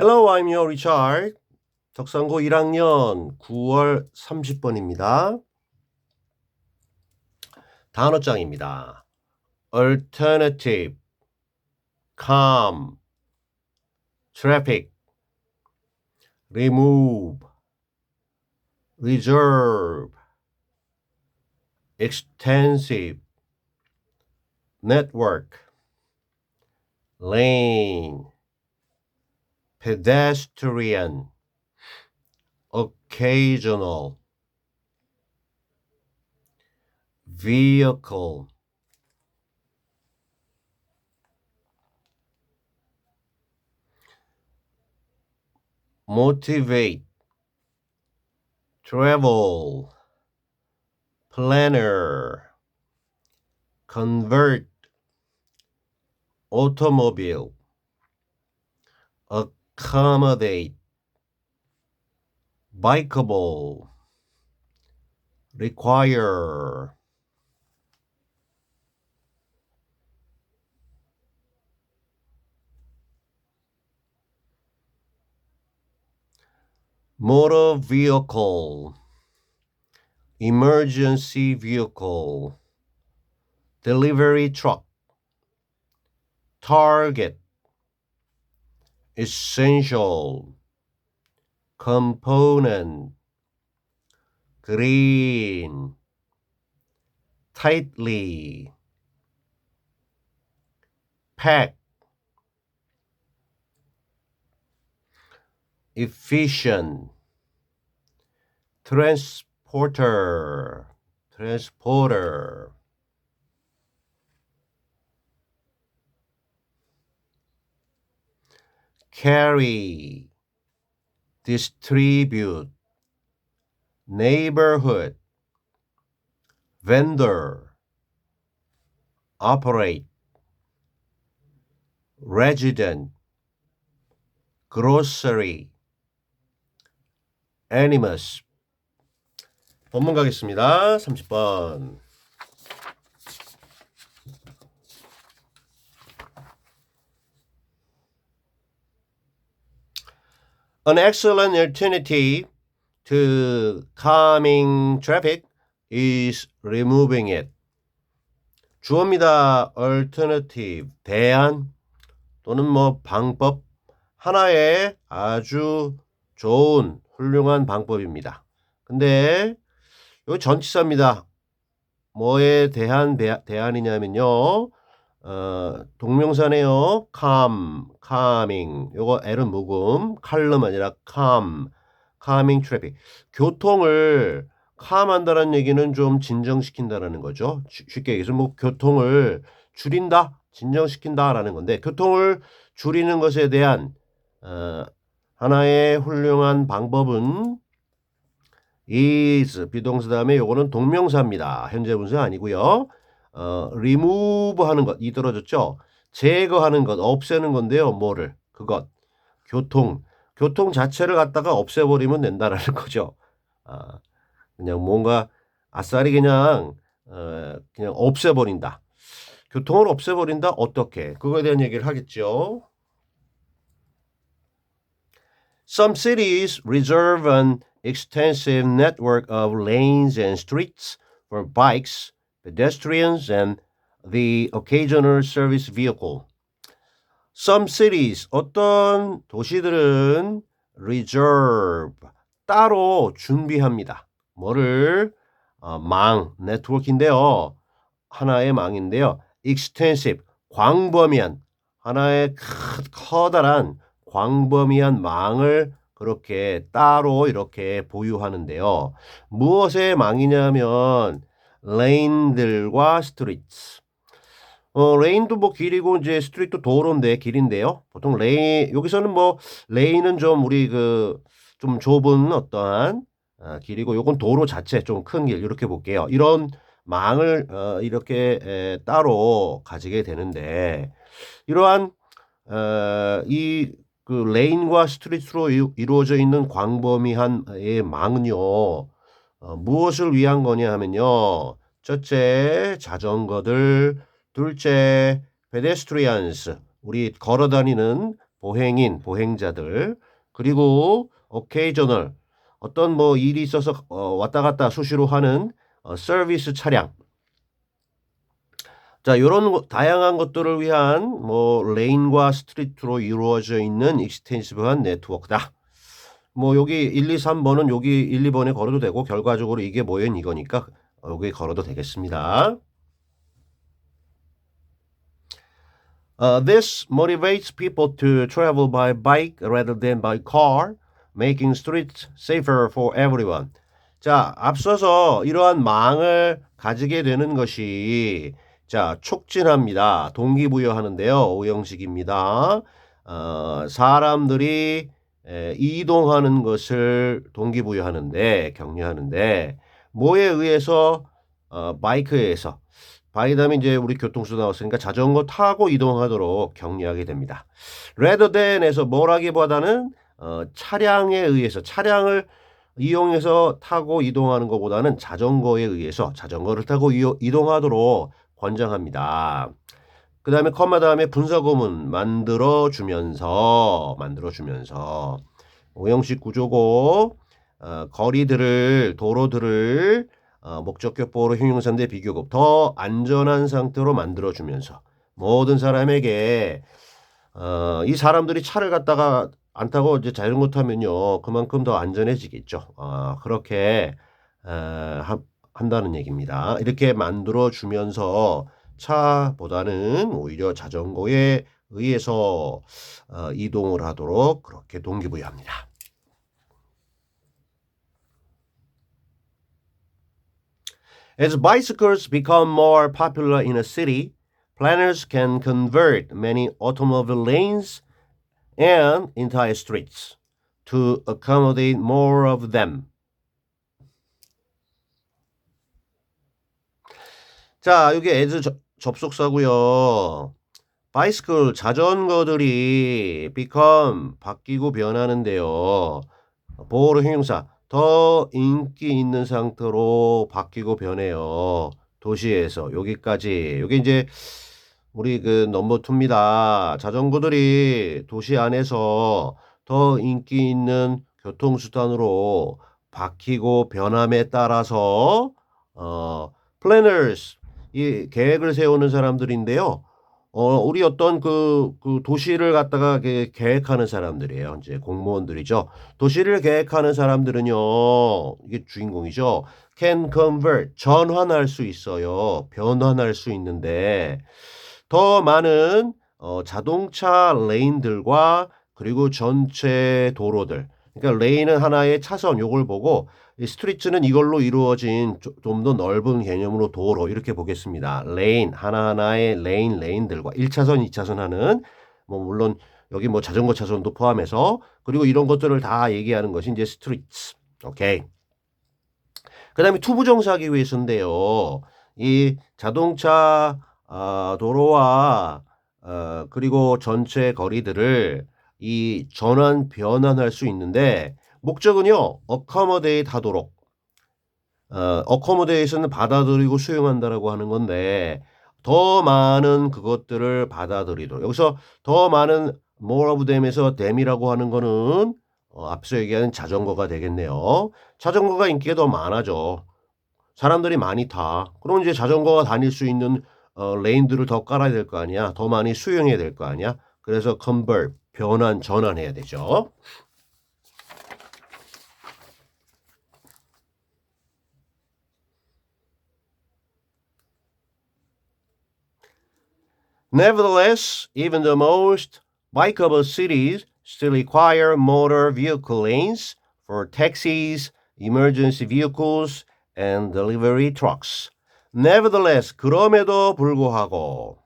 Hello, I'm your Richard. 덕산고 1학년 9월 30번입니다. 단어장입니다. alternative, calm, traffic, remove, reserve, extensive, network, lane, pedestrian, occasional, vehicle, motivate, travel, planner, convert, automobile, accommodate, bikeable, require, motor vehicle, emergency vehicle, delivery truck, target, essential, component, green, tightly, pack, efficient, transporter, transporter. Carry, distribute, neighborhood, vendor, operate, resident, grocery, animus. 본문 가겠습니다. 30번. An excellent alternative to calming traffic is removing it. 주어입니다. alternative, 대안 또는 뭐 방법 하나의 아주 좋은 훌륭한 방법입니다. 근데 요 전치사입니다. 뭐에 대한 대, 대안이냐면요. 어, 동명사네요. calm, calming. 요거 L은 묵음, 칼럼 아니라 calm, calming traffic. 교통을 calm한다는 얘기는 좀 진정시킨다라는 거죠. 쉽게 얘기해서 뭐 교통을 줄인다, 진정시킨다라는 건데 교통을 줄이는 것에 대한 어, 하나의 훌륭한 방법은 is 비동사 다음에 요거는 동명사입니다. 현재 분사 아니고요. 어, remove 하는 것, 이 떨어졌죠? 제거하는 것, 없애는 건데요. 뭐를? 그것. 교통. 교통 자체를 갖다가 없애버리면 된다라는 거죠. 아, 그냥 뭔가 아싸리 그냥, 어, 그냥 없애버린다. 교통을 없애버린다? 어떻게? 그거에 대한 얘기를 하겠죠. Some cities reserve an extensive network of lanes and streets for bikes, pedestrians, and the occasional service vehicle. Some cities, 어떤 도시들은 reserve, 따로 준비합니다. 뭐를? 어, 망, 네트워크인데요. 하나의 망인데요. extensive, 광범위한, 하나의 크, 커다란 광범위한 망을 그렇게 따로 이렇게 보유하는데요. 무엇의 망이냐면 레인들과 스트리트. 어, 레인도 뭐 길이고 이제 스트리트 도로인데 길인데요. 보통 레인 여기서는 뭐 레인은 좀 우리 그 좀 좁은 어떠한 어, 길이고 요건 도로 자체 좀 큰 길 이렇게 볼게요. 이런 망을 어, 이렇게 에, 따로 가지게 되는데 이러한 어, 이그 레인과 스트리트로 이루어져 있는 광범위한 망은요. 어, 무엇을 위한 거냐 하면요. 첫째 자전거들, 둘째 페데스트리안스 우리 걸어 다니는 보행인, 보행자들, 그리고 occasional 어떤 뭐 일이 있어서 어, 왔다 갔다 수시로 하는 어, 서비스 차량. 자, 이런 다양한 것들을 위한 뭐 레인과 스트리트로 이루어져 있는 익스텐시브한 네트워크다. 뭐 여기 1, 2, 3번은 여기 1, 2번에 걸어도 되고 결과적으로 이게 뭐인 이거니까 여기 걸어도 되겠습니다. Uh, this motivates people to travel by bike rather than by car, making streets safer for everyone. 자, 앞서서 이러한 망을 가지게 되는 것이 자, 촉진합니다. 동기부여하는데요. 오형식입니다. 어, 사람들이 에, 이동하는 것을 동기부여하는데 격려하는데 뭐에 의해서 어, 바이크에 의해서 바이담이 이제 우리 교통수단 나왔으니까 자전거 타고 이동하도록 격려하게 됩니다. than에서 뭐라기보다는 어, 차량에 의해서 차량을 이용해서 타고 이동하는 것보다는 자전거에 의해서 자전거를 타고 이동하도록 권장합니다. 그 다음에 컴마 다음에 분사구문 만들어 주면서 만들어 주면서 오형식 구조고 어, 거리들을 도로들을 어, 목적격보로 형용사인데 비교급 더 안전한 상태로 만들어 주면서 모든 사람에게 어, 이 사람들이 차를 갖다가 안 타고 이제 자전거 타면요 그만큼 더 안전해지겠죠. 어, 그렇게 어, 하, 한다는 얘기입니다. 이렇게 만들어 주면서 차보다는 오히려 자전거에 의해서 어, 이동을 하도록 그렇게 동기부여합니다. As bicycles become more popular in a city, planners can convert many automobile lanes and entire streets to accommodate more of them. 자, 여기 as 접속사고요. 바이스클 자전거들이 become 바뀌고 변하는데요. 보호로 형용사 더 인기 있는 상태로 바뀌고 변해요. 도시에서 여기까지. 여기 이제 우리 그 넘버 투입니다. 자전거들이 도시 안에서 더 인기 있는 교통수단으로 바뀌고 변함에 따라서 어 planners 이 계획을 세우는 사람들인데요. 어, 우리 어떤 그, 그 도시를 갖다가 계획하는 사람들이에요. 이제 공무원들이죠. 도시를 계획하는 사람들은요, 이게 주인공이죠. can convert, 전환할 수 있어요. 변환할 수 있는데, 더 많은 어, 자동차 레인들과 그리고 전체 도로들. 그러니까 레인은 하나의 차선, 요걸 보고 이 스트리트는 이걸로 이루어진 좀 더 넓은 개념으로 도로 이렇게 보겠습니다. 레인 하나하나의 레인 레인들과 1차선, 2차선 하는 뭐 물론 여기 뭐 자전거 차선도 포함해서 그리고 이런 것들을 다 얘기하는 것이 이제 스트리트. 오케이. 그다음에 투부정사하기 위해서인데요. 이 자동차 어, 도로와 어, 그리고 전체 거리들을 이 전환 변환할 수 있는데 목적은요, accommodate 하도록. 어, accommodate는 받아들이고 수용한다라고 하는 건데, 더 많은 그것들을 받아들이도록. 여기서 더 많은 more of them에서 them이라고 하는 거는 어, 앞서 얘기하는 자전거가 되겠네요. 자전거가 인기가 더 많아져. 사람들이 많이 타. 그럼 이제 자전거가 다닐 수 있는 어, 레인들을 더 깔아야 될 거 아니야. 더 많이 수용해야 될 거 아니야. 그래서 convert, 변환, 전환해야 되죠. Nevertheless, even the most bikeable cities still require motor vehicle lanes for taxis, emergency vehicles, and delivery trucks. Nevertheless, 그럼에도 불구하고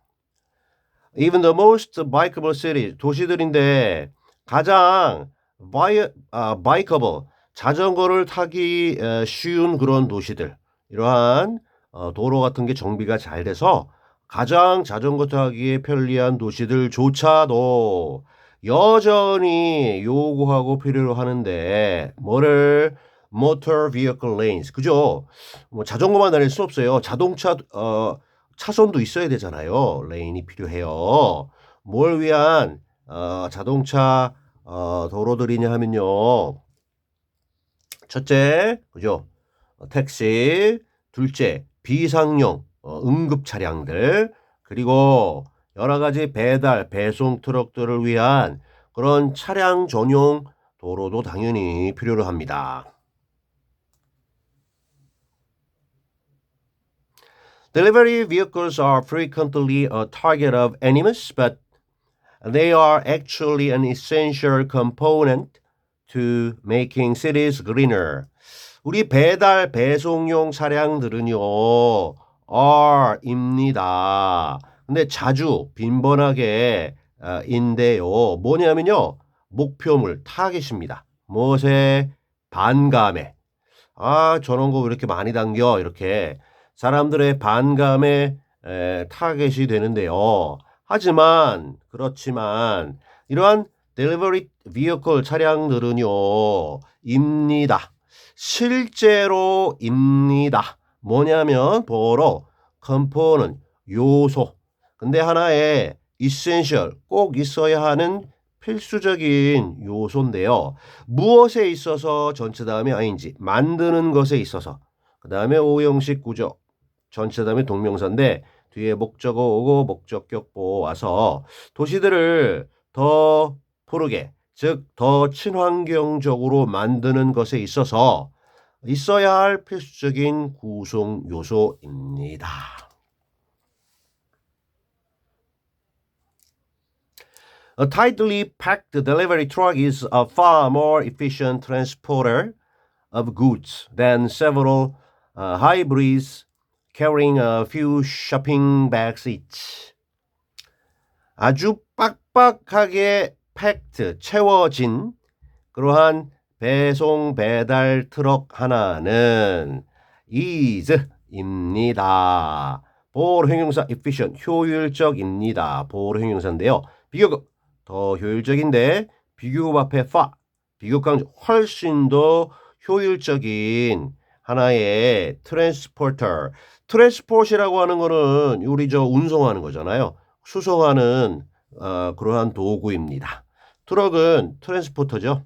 even the most bikeable cities, 도시들인데 가장 바이, 아, bikeable, 자전거를 타기 쉬운 그런 도시들, 이러한 어, 도로 같은 게 정비가 잘 돼서 가장 자전거 타기에 편리한 도시들조차도 여전히 요구하고 필요로 하는데 뭐를 motor vehicle lanes 그죠? 뭐 자전거만 다닐 수 없어요. 자동차 어 차선도 있어야 되잖아요. 레인이 필요해요. 뭘 위한 어, 자동차 어, 도로들이냐 하면요. 첫째, 그죠? 어, 택시, 둘째, 비상용 어, 응급 차량들, 그리고 여러 가지 배달, 배송 트럭들을 위한 그런 차량 전용 도로도 당연히 필요로 합니다. Delivery vehicles are frequently a target of enemies, but they are actually an essential component to making cities greener. 우리 배달 배송용 차량들은요, are입니다. 근데 자주 빈번하게 어, 인데요. 뭐냐면요. 목표물 타겟입니다. 무엇에 반감에. 아, 저런 거 왜 이렇게 많이 당겨? 이렇게 사람들의 반감에 에, 타겟이 되는데요. 하지만 그렇지만 이러한 델리버리 비어컬 차량들은요. 입니다. 실제로 입니다. 뭐냐면 보러 컴포는 요소. 근데 하나의 이센셜 꼭 있어야 하는 필수적인 요소인데요. 무엇에 있어서 전체 다음에 ing 만드는 것에 있어서 그 다음에 오형식 구조 전체 다음에 동명사인데 뒤에 목적어 오고 목적격보 와서 도시들을 더 푸르게 즉 더 친환경적으로 만드는 것에 있어서 있어야 할 필수적인 구성 요소입니다. A tightly packed delivery truck is a far more efficient transporter of goods than several uh, hybrids carrying a few shopping bags each. 아주 빡빡하게 팩트, 채워진 그러한 배송 배달 트럭 하나는 is입니다. 보호 형용사 efficient, 효율적입니다. 보호 형용사인데요. 비교급 더 효율적인데 비교급 앞에 far, 비교급 강조 훨씬 더 효율적인 하나의 트랜스포터. 트랜스포트라고 하는 거는 우리 저 운송하는 거잖아요. 수송하는 어, 그러한 도구입니다. 트럭은 트랜스포터죠.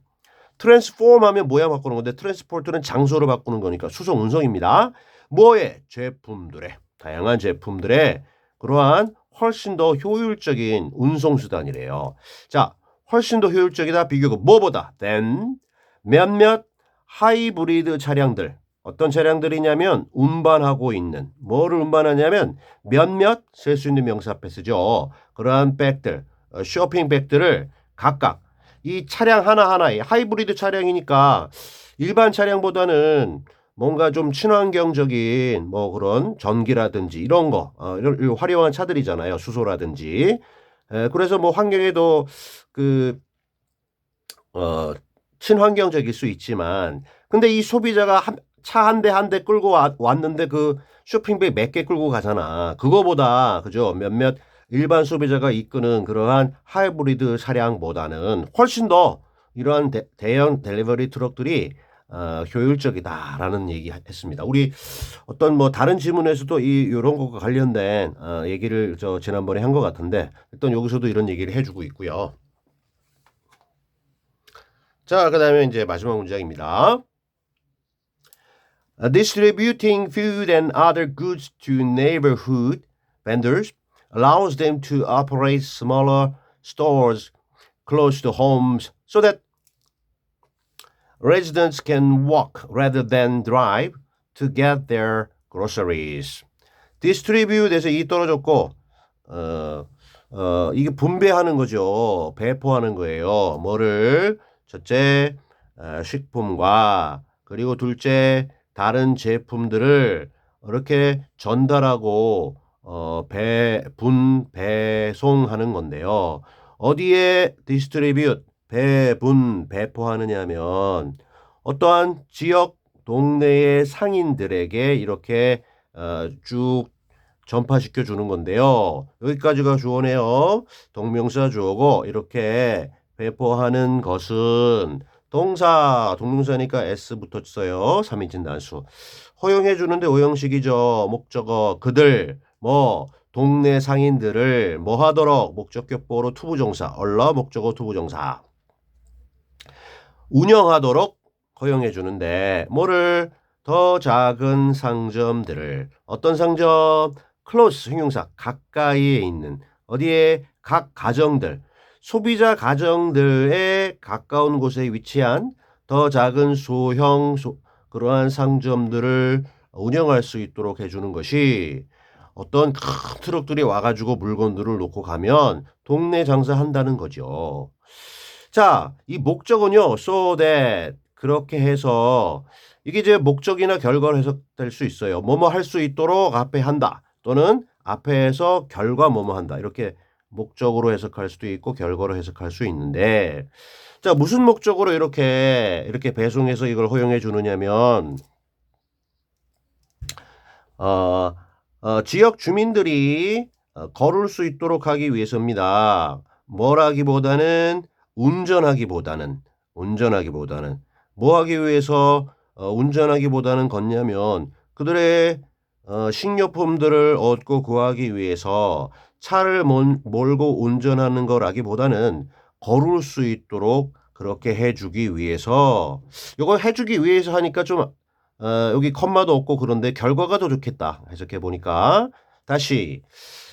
트랜스폼 하면 모양 바꾸는 건데 트랜스포트는 장소를 바꾸는 거니까 수송 운송입니다. 뭐에 제품들의 다양한 제품들의 그러한 훨씬 더 효율적인 운송 수단이래요. 자, 훨씬 더 효율적이다 비교가 뭐보다 than 몇몇 하이브리드 차량들 어떤 차량들이냐면 운반하고 있는 뭐를 운반하냐면 몇몇 쓸 수 있는 명사 쓰죠. 그러한 백들 어, 쇼핑 백들을 각각 이 차량 하나하나에 하이브리드 차량이니까 일반 차량보다는 뭔가 좀 친환경적인 뭐 그런 전기라든지 이런 거 어, 이런, 이런 화려한 차들이잖아요 수소라든지. 에, 그래서 뭐 환경에도 그 어, 친환경적일 수 있지만 근데 이 소비자가 차 한 대 한 대 끌고 와, 왔는데 그 쇼핑백 몇 개 끌고 가잖아. 그거보다 그죠? 몇몇 일반 소비자가 이끄는 그러한 하이브리드 차량보다는 훨씬 더 이러한 대, 대형 델리버리 트럭들이 어, 효율적이다라는 얘기 했습니다. 우리 어떤 뭐 다른 질문에서도 이 이런 것과 관련된 어, 얘기를 저 지난번에 한 것 같은데 일단 여기서도 이런 얘기를 해주고 있고요. 자, 그다음에 이제 마지막 문장입니다. Distributing food and other goods to neighborhood vendors allows them to operate smaller stores close to homes so that residents can walk rather than drive to get their groceries. distribute에서 이 떨어졌고 어, 어, 이게 분배하는 거죠. 배포하는 거예요. 뭐를 첫째 어, 식품과 그리고 둘째 다른 제품들을 이렇게 전달하고 어, 배, 분, 배송하는 건데요. 어디에 디스트리뷰트, 배분, 배포하느냐면 어떠한 지역 동네의 상인들에게 이렇게 어, 쭉 전파시켜 주는 건데요. 여기까지가 주어네요. 동명사 주어고 이렇게 배포하는 것은 동사, 동명사니까 s 붙었어요. 3인칭 단수. 허용해 주는데 오형식이죠. 목적어 그들 뭐 동네 상인들을 뭐 하도록 목적격보로 투부정사 얼러 목적어 투부정사 운영하도록 허용해 주는데 뭐를? 더 작은 상점들을. 어떤 상점? 클로스 형용사 가까이에 있는 어디에? 각 가정들. 소비자 가정들에 가까운 곳에 위치한 더 작은 소형 소, 그러한 상점들을 운영할 수 있도록 해주는 것이 어떤 큰 트럭들이 와가지고 물건들을 놓고 가면 동네 장사한다는 거죠. 자, 이 목적은요, so that 그렇게 해서 이게 이제 목적이나 결과로 해석될 수 있어요. 뭐뭐 할 수 있도록 앞에 한다 또는 앞에서 결과 뭐뭐 한다 이렇게 목적으로 해석할 수도 있고 결과로 해석할 수 있는데 자 무슨 목적으로 이렇게 이렇게 배송해서 이걸 허용해 주느냐면 어, 어, 지역 주민들이 어, 걸을 수 있도록 하기 위해서입니다. 뭐라기보다는 운전하기보다는 운전하기보다는 뭐 하기 위해서 어, 운전하기보다는 걷냐면 그들의 어, 식료품들을 얻고 구하기 위해서 차를 몰, 몰고 운전하는 거라기보다는 걸을 수 있도록 그렇게 해주기 위해서 이걸 해주기 위해서 하니까 좀 어, 여기 컴마도 없고 그런데 결과가 더 좋겠다 해석해 보니까 다시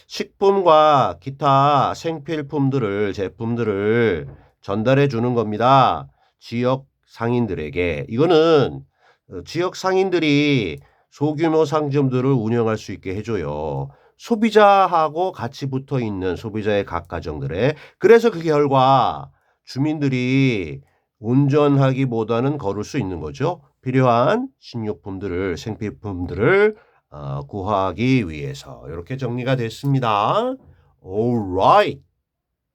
식품과 기타 생필품들을 제품들을 전달해 주는 겁니다. 지역 상인들에게 이거는 어, 지역 상인들이 소규모 상점들을 운영할 수 있게 해줘요. 소비자하고 같이 붙어 있는 소비자의 각 가정들에 그래서 그 결과 주민들이 운전하기보다는 걸을 수 있는 거죠. 필요한 식료품들을 생필품들을 어, 구하기 위해서 이렇게 정리가 됐습니다. Alright.